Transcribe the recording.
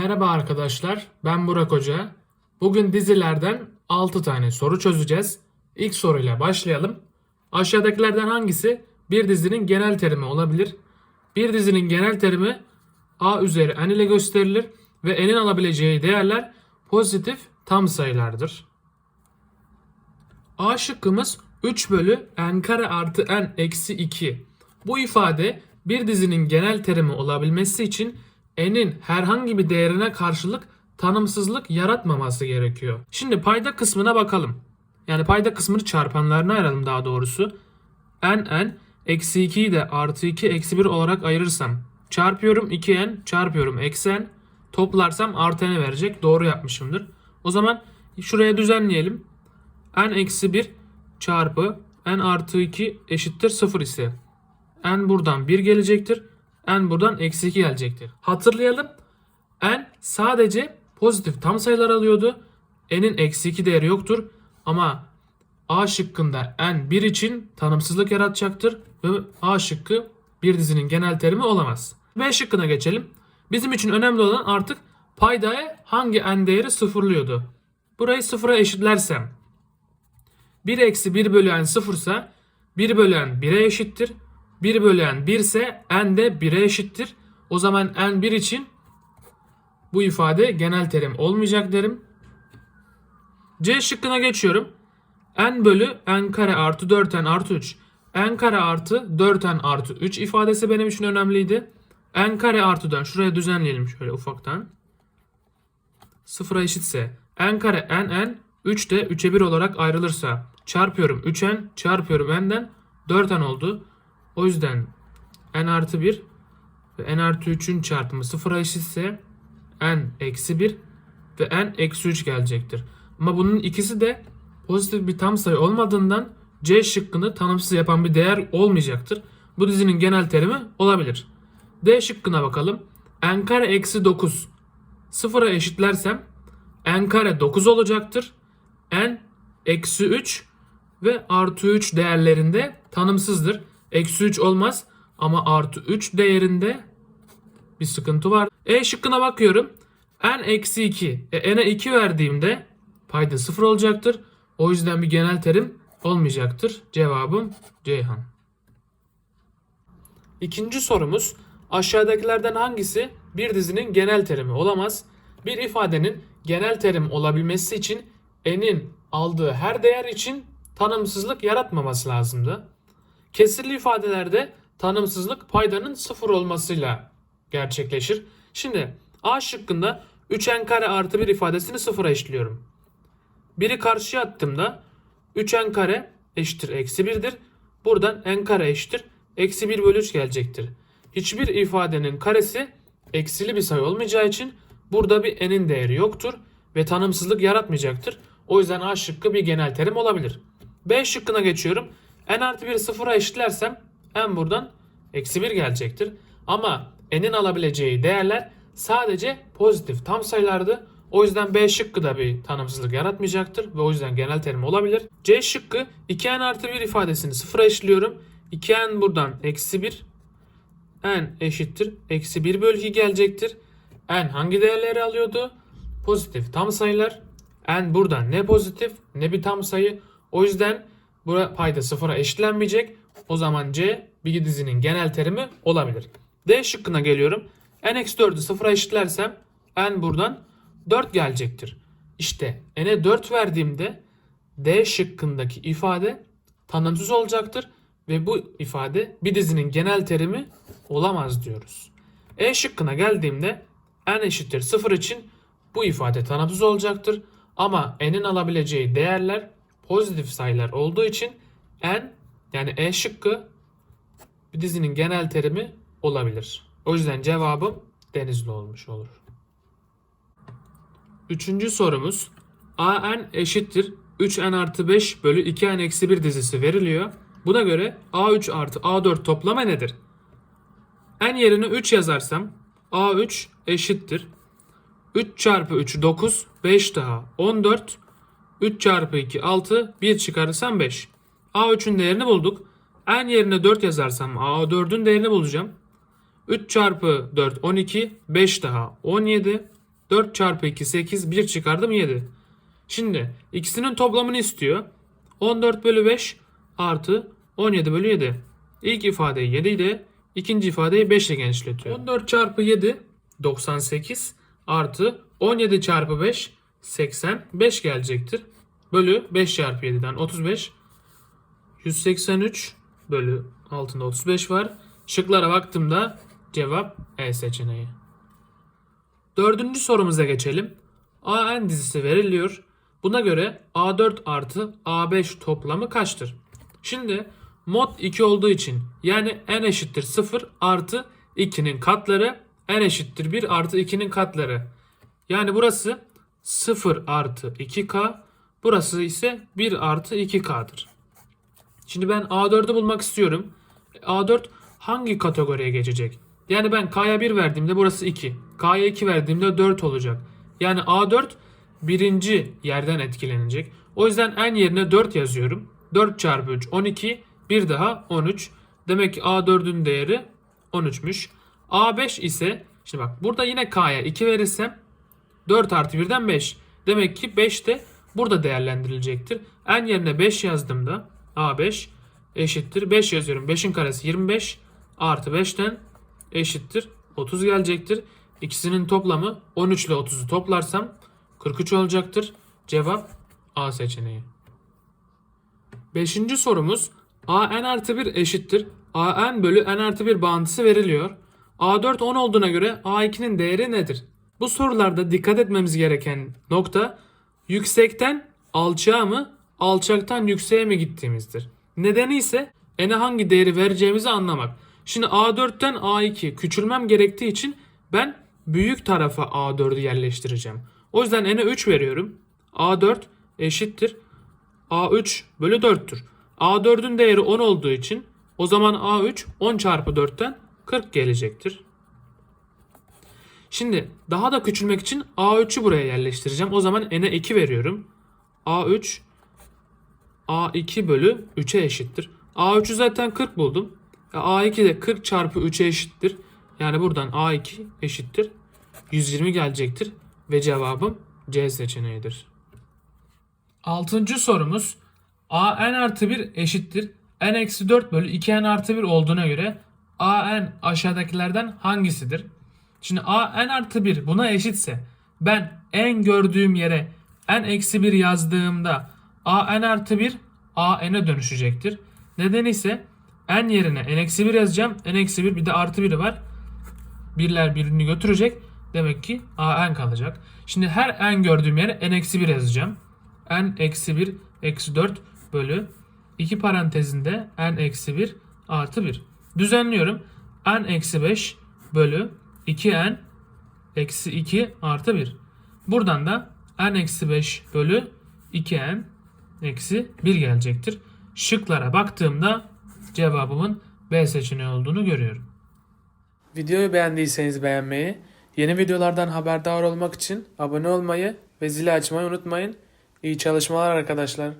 Merhaba arkadaşlar, ben Burak Hoca. Bugün dizilerden 6 tane soru çözeceğiz. İlk soruyla başlayalım. Aşağıdakilerden hangisi bir dizinin genel terimi olabilir? Bir dizinin genel terimi a üzeri n ile gösterilir ve n'in alabileceği değerler pozitif tam sayılardır. A şıkkımız 3 bölü n kare artı n eksi 2. Bu ifade bir dizinin genel terimi olabilmesi için n'in herhangi bir değerine karşılık tanımsızlık yaratmaması gerekiyor. Şimdi payda kısmına bakalım. Yani payda kısmını çarpanlarına ayıralım daha doğrusu. n n eksi 2'yi de artı 2 eksi 1 olarak ayırırsam çarpıyorum 2n çarpıyorum eksi n toplarsam artı n verecek. Doğru yapmışımdır. O zaman şuraya düzenleyelim n eksi 1 çarpı n artı 2 eşittir 0 ise n buradan 1 gelecektir. N buradan eksi 2 gelecektir. Hatırlayalım. n sadece pozitif tam sayılar alıyordu. n'in eksi 2 değeri yoktur. Ama A şıkkında n 1 için tanımsızlık yaratacaktır. Ve A şıkkı bir dizinin genel terimi olamaz. B şıkkına geçelim. Bizim için önemli olan artık paydaya hangi n değeri sıfırlıyordu. Burayı sıfıra eşitlersem 1 eksi 1 bölü n sıfırsa 1 bölü n 1'e eşittir. 1 bölü n 1 ise n de 1'e eşittir. O zaman n 1 için bu ifade genel terim olmayacak derim. C şıkkına geçiyorum. n bölü n kare artı 4n artı 3. n kare artı 4n artı 3 ifadesi benim için önemliydi. n kare artı 4 şuraya düzenleyelim şöyle ufaktan. Sıfıra eşitse n kare n n 3 de 3'e 1 olarak ayrılırsa çarpıyorum 3n çarpıyorum n'den 4n oldu. O yüzden n artı 1 ve n artı 3'ün çarpımı sıfıra eşitse n eksi 1 ve n eksi 3 gelecektir. Ama bunun ikisi de pozitif bir tam sayı olmadığından C şıkkını tanımsız yapan bir değer olmayacaktır. Bu dizinin genel terimi olabilir. D şıkkına bakalım. n kare eksi 9 sıfıra eşitlersem n kare 9 olacaktır. n eksi 3 ve artı 3 değerlerinde tanımsızdır. Eksi 3 olmaz ama artı 3 değerinde bir sıkıntı var. E şıkkına bakıyorum. n eksi 2. E, n'e 2 verdiğimde payda 0 olacaktır. O yüzden bir genel terim olmayacaktır. Cevabım Ceyhan. İkinci sorumuz aşağıdakilerden hangisi bir dizinin genel terimi olamaz? Bir ifadenin genel terim olabilmesi için n'in aldığı her değer için tanımsızlık yaratmaması lazımdı. Kesirli ifadelerde tanımsızlık paydanın sıfır olmasıyla gerçekleşir. Şimdi A şıkkında 3n kare artı 1 ifadesini sıfıra eşitliyorum. Biri karşıya attığımda 3n kare eşittir eksi 1'dir. Buradan n kare eşittir eksi 1 bölü 3 gelecektir. Hiçbir ifadenin karesi eksili bir sayı olmayacağı için burada bir n'in değeri yoktur ve tanımsızlık yaratmayacaktır. O yüzden A şıkkı bir genel terim olabilir. B şıkkına geçiyorum. N artı 1 sıfıra eşitlersem n buradan eksi 1 gelecektir. Ama n'in alabileceği değerler sadece pozitif tam sayılardı. O yüzden B şıkkı da bir tanımsızlık yaratmayacaktır ve o yüzden genel terim olabilir. C şıkkı 2n artı 1 ifadesini sıfıra eşitliyorum. 2n buradan eksi 1 n eşittir. Eksi 1 bölü 2 gelecektir. n hangi değerleri alıyordu? Pozitif tam sayılar. n buradan ne pozitif ne bir tam sayı. O yüzden bu payda sıfıra eşitlenmeyecek. O zaman C bir dizinin genel terimi olabilir. D şıkkına geliyorum. n-4'ü sıfıra eşitlersem n buradan 4 gelecektir. İşte n'e 4 verdiğimde D şıkkındaki ifade tanımsız olacaktır ve bu ifade bir dizinin genel terimi olamaz diyoruz. E şıkkına geldiğimde n eşittir 0 için bu ifade tanımsız olacaktır. Ama n'in alabileceği değerler pozitif sayılar olduğu için n yani E şıkkı bir dizinin genel terimi olabilir. O yüzden cevabım Denizli olmuş olur. Üçüncü sorumuz an eşittir 3n artı 5 bölü 2n eksi 1 dizisi veriliyor. Buna göre a3 artı a4 toplama nedir? n yerine 3 yazarsam a3 eşittir 3 çarpı 3 9 5 daha 14 3 çarpı 2 6 1 çıkarırsam 5. a3'ün değerini bulduk. n yerine 4 yazarsam a4'ün değerini bulacağım. 3 çarpı 4 12 5 daha 17 4 çarpı 2 8 1 çıkardım 7. Şimdi ikisinin toplamını istiyor. 14 bölü 5 artı 17 bölü 7. İlk ifadeyi 7 ile ikinci ifadeyi 5 ile genişletiyor. 14 çarpı 7 98 artı 17 çarpı 5 85 gelecektir. Bölü 5 çarpı 7'den 35 183 bölü altında 35 var. Şıklara baktığımda cevap E seçeneği. Dördüncü sorumuza geçelim. AN dizisi veriliyor. Buna göre A4 artı A5 toplamı kaçtır? Şimdi mod 2 olduğu için yani n eşittir 0 artı 2'nin katları n eşittir 1 artı 2'nin katları. Yani burası 0 artı 2k burası ise 1 artı 2k'dır. Şimdi ben A4'ü bulmak istiyorum. A4 hangi kategoriye geçecek? Yani ben K'ya 1 verdiğimde burası 2. K'ya 2 verdiğimde 4 olacak. Yani A4 birinci yerden etkilenecek. O yüzden en yerine 4 yazıyorum. 4 çarpı 3 12. Bir daha 13. Demek ki A4'ün değeri 13'müş. A5 ise şimdi bak burada yine K'ya 2 verirsem 4 artı 1'den 5. Demek ki 5 de burada değerlendirilecektir. En yerine 5 yazdığımda A5 eşittir. 5 yazıyorum. 5'in karesi 25 artı 5'ten eşittir. 30 gelecektir. İkisinin toplamı 13 ile 30'u toplarsam 43 olacaktır. Cevap A seçeneği. Beşinci sorumuz AN artı 1 eşittir. AN bölü N artı 1 bağıntısı veriliyor. A4 10 olduğuna göre A2'nin değeri nedir? Bu sorularda dikkat etmemiz gereken nokta yüksekten alçağa mı, alçaktan yükseğe mi gittiğimizdir. Nedeni ise n'e hangi değeri vereceğimizi anlamak. Şimdi A4'ten A2 küçülmem gerektiği için ben büyük tarafa A4'ü yerleştireceğim. O yüzden n'e 3 veriyorum. A4 eşittir. A3 bölü 4'tür. A4'ün değeri 10 olduğu için o zaman A3 10 çarpı 4'ten 40 gelecektir. Şimdi daha da küçülmek için A3'ü buraya yerleştireceğim. O zaman n'e 2 veriyorum. A3 A2 bölü 3'e eşittir. A3'ü zaten 40 buldum. E, A2 de 40 çarpı 3'e eşittir. Yani buradan A2 eşittir. 120 gelecektir. Ve cevabım C seçeneğidir. Altıncı sorumuz AN artı 1 eşittir. N eksi 4 bölü 2N artı 1 olduğuna göre AN aşağıdakilerden hangisidir? Şimdi AN artı 1 buna eşitse ben en gördüğüm yere N eksi 1 yazdığımda AN artı 1 AN'e dönüşecektir. Nedeni ise N yerine N eksi 1 yazacağım. N eksi 1 bir de artı 1 var. Birler birbirini götürecek. Demek ki AN kalacak. Şimdi her n gördüğüm yere n eksi 1 yazacağım. n eksi 1 eksi 4 bölü 2 parantezinde n eksi 1 artı 1. Düzenliyorum. n eksi 5 bölü 2n eksi 2 artı 1. Buradan da n eksi 5 bölü 2n eksi 1 gelecektir. Şıklara baktığımda cevabımın B seçeneği olduğunu görüyorum. Videoyu beğendiyseniz beğenmeyi, yeni videolardan haberdar olmak için abone olmayı ve zili açmayı unutmayın. İyi çalışmalar arkadaşlar.